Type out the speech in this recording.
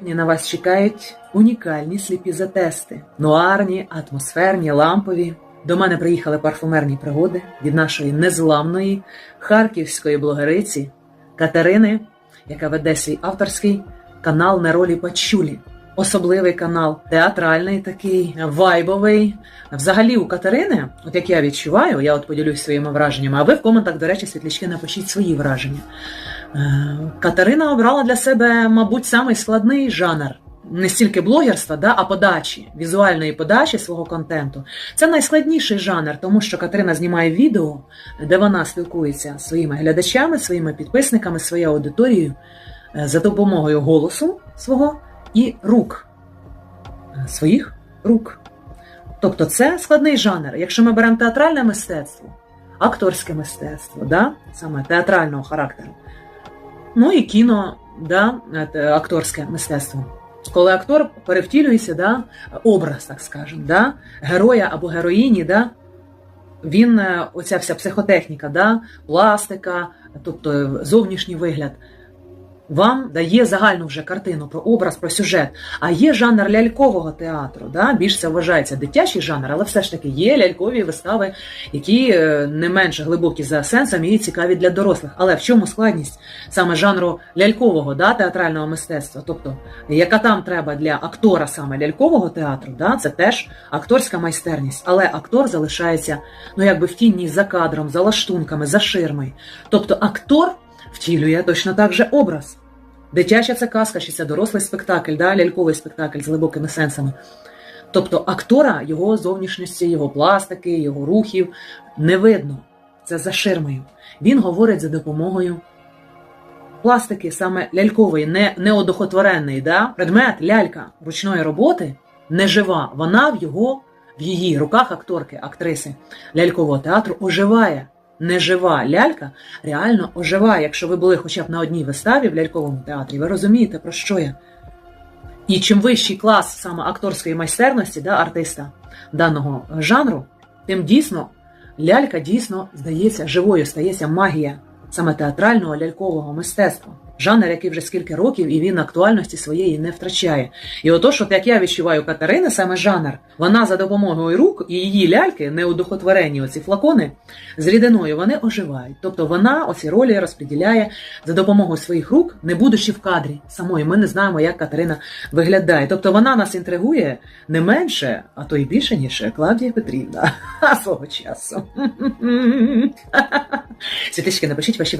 Сьогодні на вас чекають унікальні сліпі затести, нуарні, атмосферні, лампові. До мене приїхали парфумерні пригоди від нашої незламної харківської блогериці Катерини, яка веде свій авторський канал на ролі Пачулі. Особливий канал, театральний такий, вайбовий. Взагалі у Катерини, от як я відчуваю, я от поділюсь своїми враженнями, а ви в коментах, до речі, світлячки, напишіть свої враження. Е, Катерина обрала для себе, мабуть, самий складний жанр. Не стільки блогерства, да, а подачі, візуальної подачі свого контенту. Це найскладніший жанр, тому що Катерина знімає відео, де вона спілкується зі своїми глядачами, своїми підписниками, своєю аудиторією е, за допомогою голосу свого і рук Е, своїх рук. Тобто це складний жанр. Якщо ми беремо театральне мистецтво, акторське мистецтво, да, саме театрального характеру, ну і кіно, да, е, акторське мистецтво. Коли актор перевтілюється, да, образ, так скажемо, да, героя або героїні, да, він, е, оця вся психотехніка, да, пластика, тобто зовнішній вигляд, вам дає загальну вже картину про образ, про сюжет. А є жанр лялькового театру. Да? Більш це вважається дитячий жанр, але все ж таки є лялькові вистави, які е, не менше глибокі за сенсом і цікаві для дорослих. Але в чому складність саме жанру лялькового да, театрального мистецтва? Тобто, яка там треба для актора саме лялькового театру, да? це теж акторська майстерність. Але актор залишається ну якби в тіні за кадром, за лаштунками, за ширмою. Тобто актор втілює точно так же образ. Дитяча це казка, чи це дорослий спектакль, да? ляльковий спектакль з глибокими сенсами. Тобто актора, його зовнішності, його пластики, його рухів не видно. Це за ширмою. Він говорить за допомогою пластики, саме лялькової, не, неодохотвореної. Да? Предмет лялька ручної роботи не жива. Вона в його, в її руках акторки, актриси лялькового театру оживає нежива лялька реально оживає. Якщо ви були хоча б на одній виставі в ляльковому театрі, ви розумієте, про що я. І чим вищий клас саме акторської майстерності да, артиста даного жанру, тим дійсно лялька дійсно здається живою, стається магія саме театрального лялькового мистецтва. Жанр, який вже скільки років, і він актуальності своєї не втрачає. І отож, от як я відчуваю Катерини, саме жанр, вона за допомогою рук і її ляльки, неудохотворені оці флакони з рідиною, вони оживають. Тобто вона оці ролі розподіляє за допомогою своїх рук, не будучи в кадрі самої. Ми не знаємо, як Катерина виглядає. Тобто вона нас інтригує не менше, а то й більше, ніж Клавдія Петрівна свого часу. Світички, напишіть ваші